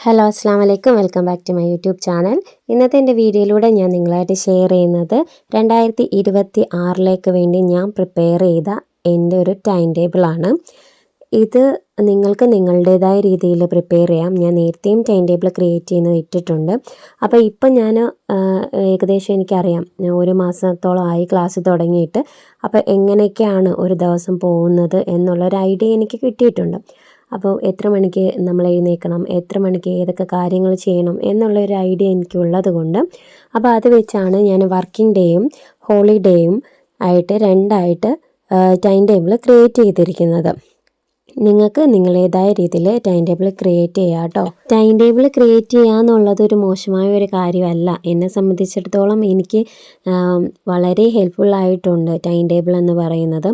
Hello അസ്സാം വലൈക്കും welcome back to my YouTube channel ഇന്നത്തെ എന്റെ വീഡിയോയിലൂടെ ഞാൻ നിങ്ങളായിട്ട് ഷെയർ ചെയ്യുന്നത് രണ്ടായിരത്തി ഇരുപത്തി ആറിലേക്ക് വേണ്ടി ഞാൻ പ്രിപ്പയർ ചെയ്ത എന്റെ ഒരു ടൈം ടേബിളാണ് ഇത് നിങ്ങൾക്ക് നിങ്ങളുടേതായ രീതിയിൽ പ്രിപ്പയർ ചെയ്യാം. ഞാൻ നേരത്തെയും ടൈം ടേബിൾ ക്രിയേറ്റ് ചെയ്യുന്നത് ഇട്ടിട്ടുണ്ട്. അപ്പോൾ ഇപ്പം ഞാൻ ഏകദേശം എനിക്കറിയാം. ഒരു മാസത്തോളം ആയി ക്ലാസ് തുടങ്ങിയിട്ട്. അപ്പോൾ എങ്ങനെയൊക്കെയാണ് ഒരു ദിവസം പോകുന്നത് എന്നുള്ളൊരു ഐഡിയ എനിക്ക് കിട്ടിയിട്ടുണ്ട്. അപ്പോൾ എത്ര മണിക്ക് നമ്മൾ എഴുന്നേൽക്കണം? എത്ര മണിക്ക് ഏതൊക്കെ കാര്യങ്ങൾ ചെയ്യണം? എന്നുള്ള ഒരു ഐഡിയ എനിക്കുള്ളത് കൊണ്ട്. അപ്പോൾ അത് വെച്ചാണ് ഞാൻ വർക്കിംഗ് ഡേയും ഹോളിഡേയും ആയിട്ട് രണ്ടായിട്ട് ടൈം ടേബിൾ ക്രിയേറ്റ് ചെയ്തിരിക്കുന്നത്. നിങ്ങൾക്ക് നിങ്ങളേതായ രീതിയിൽ ടൈം ടേബിൾ ക്രിയേറ്റ് ചെയ്യാം കേട്ടോ. ടൈം ടേബിൾ ക്രിയേറ്റ് ചെയ്യുക എന്നുള്ളത് ഒരു മോശമായ ഒരു കാര്യമല്ല. എന്നെ സംബന്ധിച്ചിടത്തോളം എനിക്ക് വളരെ ഹെൽപ്ഫുൾ ആയിട്ടുണ്ട് ടൈം ടേബിൾ എന്ന് പറയുന്നത്.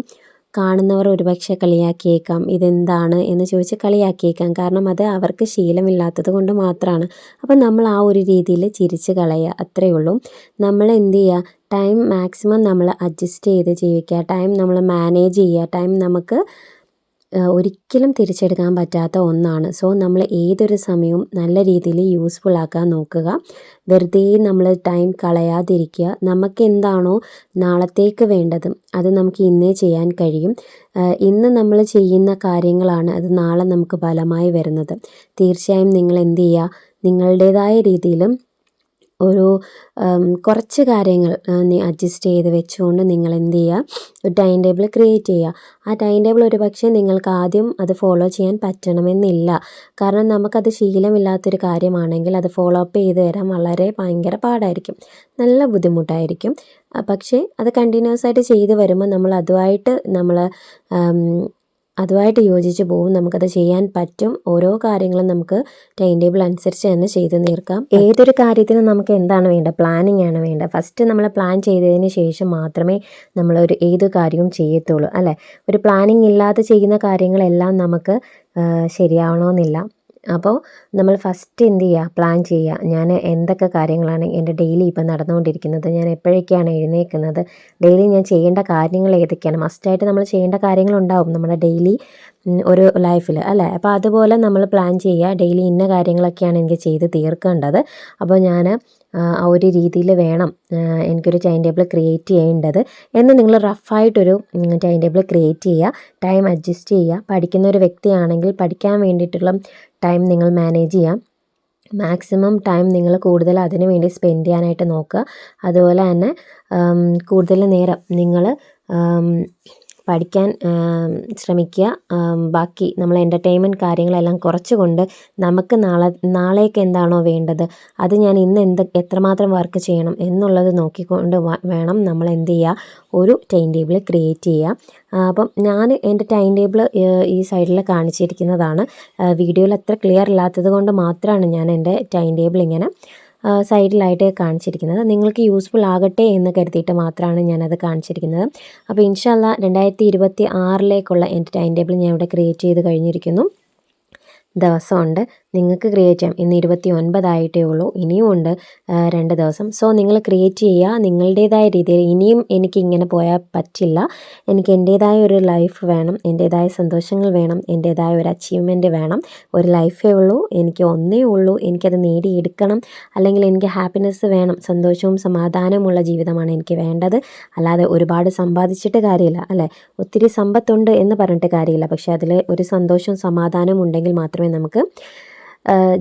കാണുന്നവർ ഒരുപക്ഷെ കളിയാക്കിയേക്കാം. ഇതെന്താണ് എന്ന് ചോദിച്ച് കളിയാക്കിയേക്കാം. കാരണം അത് അവർക്ക് ശീലമില്ലാത്തത് കൊണ്ട് മാത്രമാണ്. അപ്പം നമ്മൾ ആ ഒരു രീതിയിൽ ചിരിച്ച് കളയുക. അത്രയേ ഉള്ളൂ. നമ്മൾ എന്ത് ചെയ്യുക? ടൈം മാക്സിമം നമ്മൾ അഡ്ജസ്റ്റ് ചെയ്ത് ജീവിക്കുക. ടൈം നമ്മൾ മാനേജ് ചെയ്യുക. ടൈം നമുക്ക് ഒരിക്കലും തിരിച്ചെടുക്കാൻ പറ്റാത്ത ഒന്നാണ്. സോ നമ്മൾ ഏതൊരു സമയവും നല്ല രീതിയിൽ യൂസ്ഫുൾ ആക്കാൻ നോക്കുക. വെറുതെ നമ്മൾ ടൈം കളയാതിരിക്കുക. നമുക്ക് എന്താണോ നാളത്തേക്ക് വേണ്ടത് അത് നമുക്ക് ഇന്നേ ചെയ്യാൻ കഴിയും. ഇന്ന് നമ്മൾ ചെയ്യുന്ന കാര്യങ്ങളാണ് അത് നാളെ നമുക്ക് ഫലമായി വരുന്നത്. തീർച്ചയായും നിങ്ങൾ എന്ത് ചെയ്യുക? നിങ്ങളുടേതായ രീതിയിലും ഒരു കുറച്ച് കാര്യങ്ങൾ അഡ്ജസ്റ്റ് ചെയ്ത് വെച്ചുകൊണ്ട് നിങ്ങൾ എന്ത് ചെയ്യുക ഒരു ടൈം ടേബിൾ ക്രിയേറ്റ് ചെയ്യുക ആ ടൈം ടേബിൾ ഒരു പക്ഷേ നിങ്ങൾക്ക് ആദ്യം അത് ഫോളോ ചെയ്യാൻ പറ്റണമെന്നില്ല. കാരണം നമുക്കത് ശീലമില്ലാത്തൊരു കാര്യമാണെങ്കിൽ അത് ഫോളോ അപ്പ് ചെയ്ത് തരാൻ വളരെ ഭയങ്കര പാടായിരിക്കും. നല്ല ബുദ്ധിമുട്ടായിരിക്കും. പക്ഷേ അത് കണ്ടിന്യൂസ് ആയിട്ട് ചെയ്ത് വരുമ്പോൾ നമ്മൾ അതുമായിട്ട് നമ്മൾ അതുമായിട്ട് യോജിച്ച് പോവും നമുക്കത് ചെയ്യാൻ പറ്റും. ഓരോ കാര്യങ്ങളും നമുക്ക് ടൈം ടേബിൾ അനുസരിച്ച് തന്നെ ചെയ്ത് തീർക്കാം. ഏതൊരു കാര്യത്തിനും നമുക്ക് എന്താണ് വേണ്ടത്? പ്ലാനിങ് ആണ് വേണ്ടത്. ഫസ്റ്റ് നമ്മൾ പ്ലാൻ ചെയ്തതിന് ശേഷം മാത്രമേ നമ്മളൊരു ഏത് കാര്യവും ചെയ്യത്തുള്ളൂ അല്ലേ? ഒരു പ്ലാനിങ് ഇല്ലാതെ ചെയ്യുന്ന കാര്യങ്ങളെല്ലാം നമുക്ക് ശരിയാവണമെന്നില്ല. അപ്പോൾ നമ്മൾ ഫസ്റ്റ് എന്ത് ചെയ്യുക പ്ലാൻ ചെയ്യുക ഞാൻ എന്തൊക്കെ കാര്യങ്ങളാണ് എന്റെ ഡെയിലി ഇപ്പം നടന്നുകൊണ്ടിരിക്കുന്നത്? ഞാൻ എപ്പോഴൊക്കെയാണ് എഴുന്നേൽക്കുന്നത് ഡെയിലി ഞാൻ ചെയ്യേണ്ട കാര്യങ്ങൾ ഏതൊക്കെയാണ്? മസ്റ്റായിട്ട് നമ്മൾ ചെയ്യേണ്ട കാര്യങ്ങളുണ്ടാവും നമ്മുടെ ഡെയിലി ഒരു ലൈഫിൽ അല്ലേ? അപ്പോൾ അതുപോലെ നമ്മൾ പ്ലാൻ ചെയ്യുക. ഡെയിലി ഇന്ന കാര്യങ്ങളൊക്കെയാണ് എനിക്ക് ചെയ്ത് തീർക്കേണ്ടത്. അപ്പോൾ ഞാൻ ആ ഒരു രീതിയിൽ വേണം എനിക്കൊരു ടൈം ടേബിൾ ക്രിയേറ്റ് ചെയ്യേണ്ടത്. എന്ന് നിങ്ങൾ റഫായിട്ടൊരു ടൈം ടേബിൾ ക്രിയേറ്റ് ചെയ്യുക. ടൈം അഡ്ജസ്റ്റ് ചെയ്യുക. പഠിക്കുന്ന ഒരു വ്യക്തിയാണെങ്കിൽ പഠിക്കാൻ വേണ്ടിയിട്ടുള്ള ടൈം നിങ്ങൾ മാനേജ് ചെയ്യാം മാക്സിമം ടൈം നിങ്ങൾ കൂടുതൽ അതിന് വേണ്ടി സ്പെൻഡ് ചെയ്യാനായിട്ട് നോക്കുക. അതുപോലെ തന്നെ കൂടുതൽ നേരം നിങ്ങൾ പഠിക്കാൻ ശ്രമിക്കുക. ബാക്കി നമ്മൾ എന്റർടൈൻമെന്റ് കാര്യങ്ങളെല്ലാം കുറച്ചുകൊണ്ട് നമുക്ക് നാളെ നാളേക്ക് എന്താണോ വേണ്ടത് അത് ഞാൻ ഇന്ന് എന്ത് എത്രമാത്രം വർക്ക് ചെയ്യണം എന്നുള്ളത് നോക്കിക്കൊണ്ട് വേണം നമ്മൾ എന്ത് ചെയ്യുക ഒരു ടൈം ടേബിൾ ക്രിയേറ്റ് ചെയ്യുക. അപ്പം ഞാൻ എന്റെ ടൈം ടേബിൾ ഈ സൈഡിൽ കാണിച്ചിരിക്കുന്നതാണ്. വീഡിയോയിൽ അത്ര ക്ലിയർ ഇല്ലാത്തത് കൊണ്ട് മാത്രമാണ് ഞാൻ എന്റെ ടൈം ടേബിൾ ഇങ്ങനെ സൈഡിലായിട്ട് കാണിച്ചിരിക്കുന്നത്. നിങ്ങൾക്ക് യൂസ്ഫുൾ ആകട്ടെ എന്ന് കരുതിയിട്ട് മാത്രമാണ് ഞാനത് കാണിച്ചിരിക്കുന്നത്. അപ്പോൾ ഇൻഷാല്ല രണ്ടായിരത്തി ഇരുപത്തി ആറിലേക്കുള്ള എന്റെ ടൈം ടേബിൾ ഞാൻ ഇവിടെ ക്രിയേറ്റ് ചെയ്ത് കഴിഞ്ഞിരിക്കുന്നു. ദിവസമുണ്ട്. നിങ്ങൾക്ക് ക്രിയേറ്റ് ചെയ്യാം. ഇന്ന് ഇരുപത്തി ഒൻപതായിട്ടേ ഉള്ളൂ. ഇനിയും ഉണ്ട് രണ്ട് ദിവസം. സോ നിങ്ങൾ ക്രിയേറ്റ് ചെയ്യുക. നിങ്ങളുടേതായ രീതിയിൽ ഇനിയും എനിക്ക് ഇങ്ങനെ പോയാൽ പറ്റില്ല. എനിക്ക് എന്റേതായ ഒരു ലൈഫ് വേണം. എന്റേതായ സന്തോഷങ്ങൾ വേണം. എന്റേതായ ഒരു അച്ചീവ്മെന്റ് വേണം. ഒരു ലൈഫേ ഉള്ളൂ. എനിക്ക് ഒന്നേ ഉള്ളൂ. എനിക്കത് നേടിയെടുക്കണം. അല്ലെങ്കിൽ എനിക്ക് ഹാപ്പിനെസ് വേണം. സന്തോഷവും സമാധാനവുമുള്ള ജീവിതമാണ് എനിക്ക് വേണ്ടത്. അല്ലാതെ ഒരുപാട് സമ്പാദിച്ചിട്ട് കാര്യമില്ല അല്ലേ? ഒത്തിരി സമ്പത്തുണ്ട് എന്ന് പറഞ്ഞിട്ട് കാര്യമില്ല. പക്ഷേ അതിൽ ഒരു സന്തോഷവും സമാധാനവും ഉണ്ടെങ്കിൽ മാത്രമേ നമുക്ക്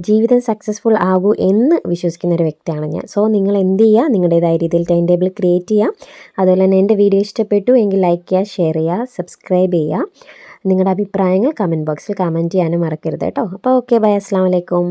ജീവിതം സക്സസ്ഫുൾ ആകൂ എന്ന് വിശ്വസിക്കുന്ന ഒരു വ്യക്തിയാണ് ഞാൻ. സോ നിങ്ങൾ എന്ത് ചെയ്യുക നിങ്ങളുടേതായ രീതിയിൽ ടൈം ടേബിൾ ക്രിയേറ്റ് ചെയ്യുക അതുപോലെ തന്നെ എന്റെ വീഡിയോ ഇഷ്ടപ്പെട്ടു എങ്കിൽ ലൈക്ക് ചെയ്യുക ഷെയർ ചെയ്യുക സബ്സ്ക്രൈബ് ചെയ്യുക നിങ്ങളുടെ അഭിപ്രായങ്ങൾ കമന്റ് ബോക്സിൽ കമന്റ് ചെയ്യാനും മറക്കരുത് കേട്ടോ. അപ്പോൾ ഓക്കെ ബൈ അസ്സാം വലൈക്കും